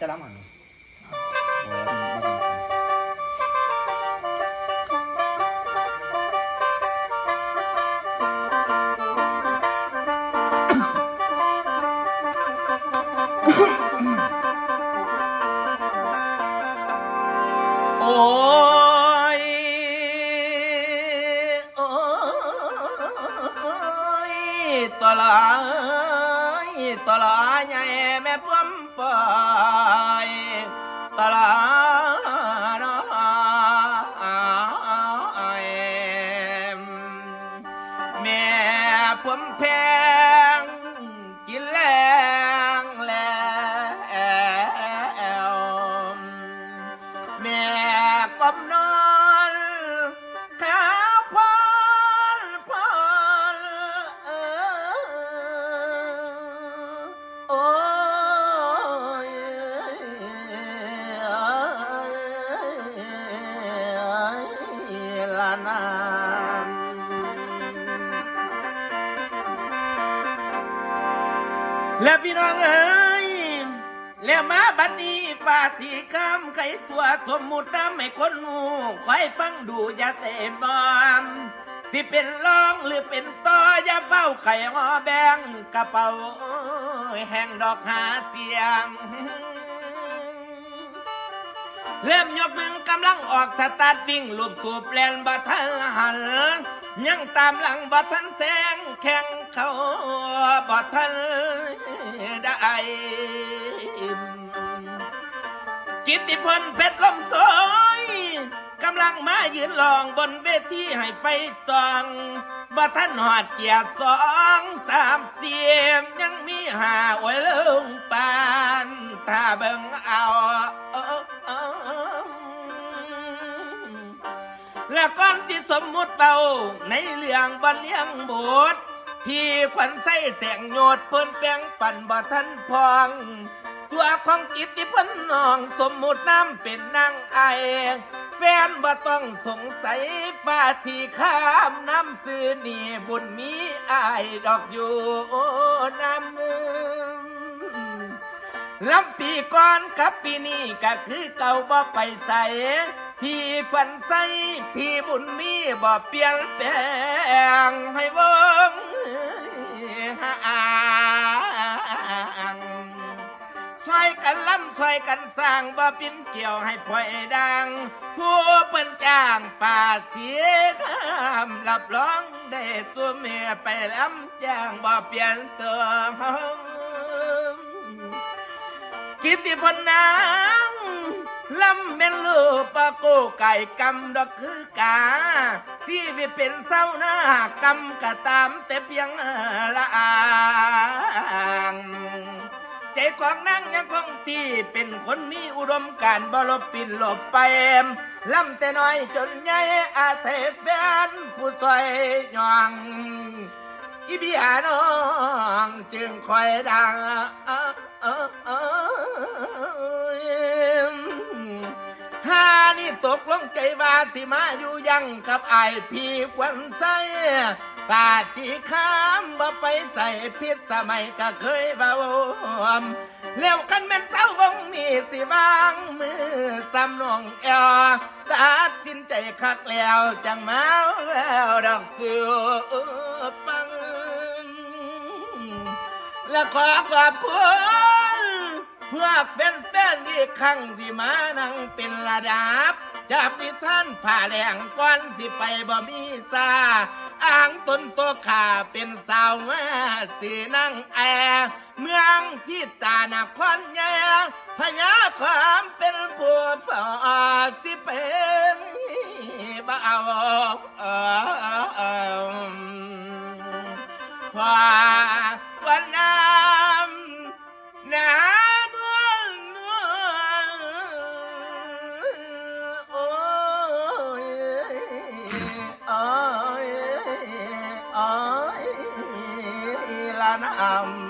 จะรับหังโอ้ยโอ้ยตวลาย ตลาดใหญ่แม่ป้อมปอยตลาดน้อยแม่ป้อมแพ และพี่น้องเอ้ยแล้วมาบัดนี้ฝาที่คำไขตัวสมมุติทำให้คนหูคอยฟังดูอย่าเตะบอมสิเป็นรองหรือเป็นต่ออย่าเฝ้าไข่หอแบงกระเป๋าแห่งดอกหาเสียง เริ่มยกหนึ่งกำลังออกสตาร์ทวิ่งลูบสูบแลนบัทันหัน ยังตามหลังบัทันแสงแข่งเขาบัทันได้กิติพลเพชรลมสอยกำลังมายืนลองบนเวทีให้ไฟตองบัทันหอดเกียรสองสามเสียมยังมีหาโอ้ยเลิงปานถ้าเบิ่งเอา และก่อนที่สมมุติเบาในเรื่องบันเลียงบทพี่ขวัญใส่แสงโยดเพิ่นแปลงปั่นบ่ทันพอง ตัวของกิตติพลน้องสมมุติน้ำเป็นนางไอแฟนบ่ต้องสงสัยป้าที่ข้ามน้ำซื้อนี่บุญมีอายดอกอยู่น้ำลำปีก่อนกับปีนี้ก็คือเก่าบ่ไปใส่พี่ควันใสพี่บุญมีบ่เปลี่ยนแปลงให้เบิ่งห่างซอยกันล้ำซอยกันสร้างบ่ปิ้นเกี่ยวให้พ่อยดัง ผู้เปิ้นจ้างป่าเสียคำรับรองได้ตัวเมียไปล้ำจ้างบ่เปลี่ยนตัวกิติพนาง ลำเป็นลูกปะโกไก่กำดอกคือกาชีวิตเป็นเศร้าหน้ากำกะตามแต่เพียงละอางใจของนางยังคงที่เป็นคนมีอุดมการบลบปินหลบไปลำแต่น้อยจนใหญ่อาศัยแฟนผู้ซอยย่องอีบีหาน้องจึงคอยดัง ตกลงใจว่าสิมาอยู่ยังกับไอพี่ควันใสป่าสีข้ามบ่ไปใส่พิษสมัยก็เคยเบาแล้วกันแม่นเจ้าวงนี้สิวางมือซ้ำนองแอลตัดสินใจคักแล้วจังมาแววดอกเสือฟังและขอขอบคุณ เพื่อแฟนๆอีกครั้งที่มานั่งเป็นระดับจากที่ท่านผ่าแรงก่อนสิไปบ่มีซาอ้างตนตัวขาเป็นสาวมาสีนั่งแอร์เมืองที่ตานาคอนแยพญาความเป็นผู้ฝอสิเป็นบ่เอาเ Anaam.